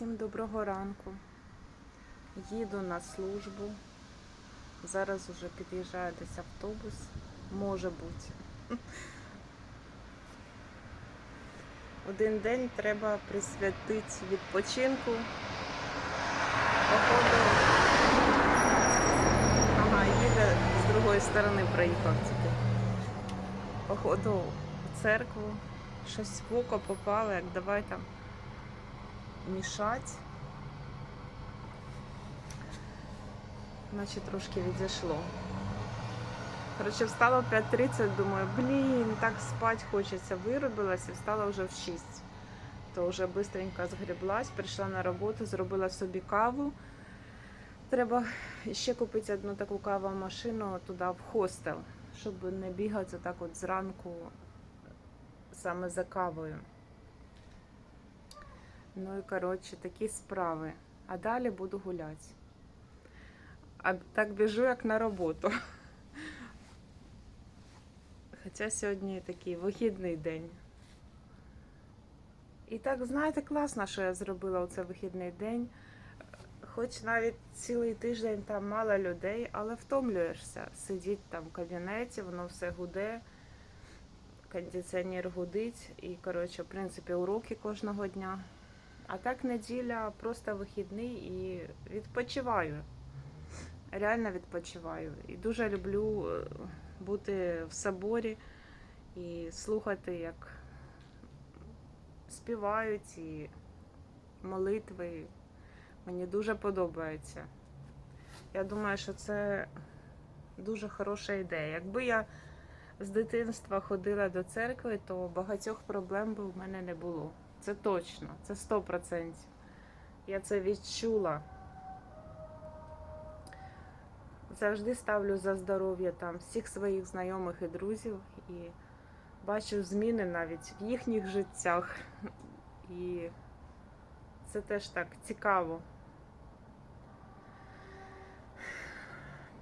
Всім доброго ранку. Їду на службу. Зараз уже під'їжджає десь автобус. Може бути. Один день треба присвятити відпочинку. Походу. Ага, їде з другої сторони проїхав тільки. Походу в церкву. Щось в око попало, як давай там мішать. Наче трошки відійшло. Коротше, встала в 5.30, думаю, блін, так спать хочеться. Виробилась і встала вже в 6. То вже швидко згріблась, прийшла на роботу, зробила собі каву. Треба ще купити одну таку кавомашину туди в хостел, щоб не бігати так от зранку саме за кавою. Ну і коротше, такі справи. А далі буду гуляти. А так біжу, як на роботу. Хоча сьогодні такий вихідний день. І так, знаєте, класно, що я зробила оце вихідний день. Хоч навіть цілий тиждень там мало людей, але втомлюєшся. Сидіть там в кабінеті, воно все гуде, кондиціонер гудить, і, коротше, в принципі, уроки кожного дня. А так неділя просто вихідний і відпочиваю. Реально відпочиваю. І дуже люблю е, бути в соборі і слухати, як співають і молитви. Мені дуже подобається. Я думаю, що це дуже хороша ідея. Якби я з дитинства ходила до церкви, то багатьох проблем би в мене не було. Це точно, це 100%. Я це відчула. Завжди ставлю за здоров'я там всіх своїх знайомих і друзів і бачу зміни навіть в їхніх життях. І це теж так цікаво.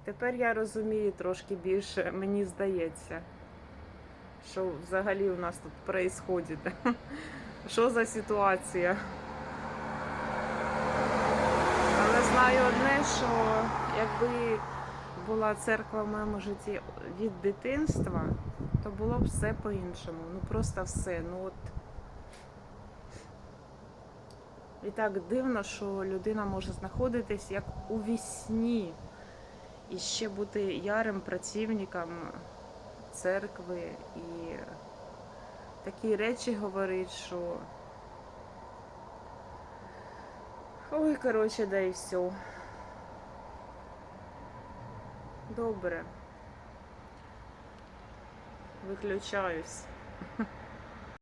Тепер я розумію трошки більше, мені здається, що взагалі у нас тут происходить. Що за ситуація? Але знаю одне, що якби була церква в моєму житті від дитинства, то було б все по-іншому. Ну просто все. Ну от. І так дивно, що людина може знаходитись як у вісні і ще бути ярим працівником церкви і такі речі говорить, що. Ой, коротше, да і все. Добре. Виключаюсь.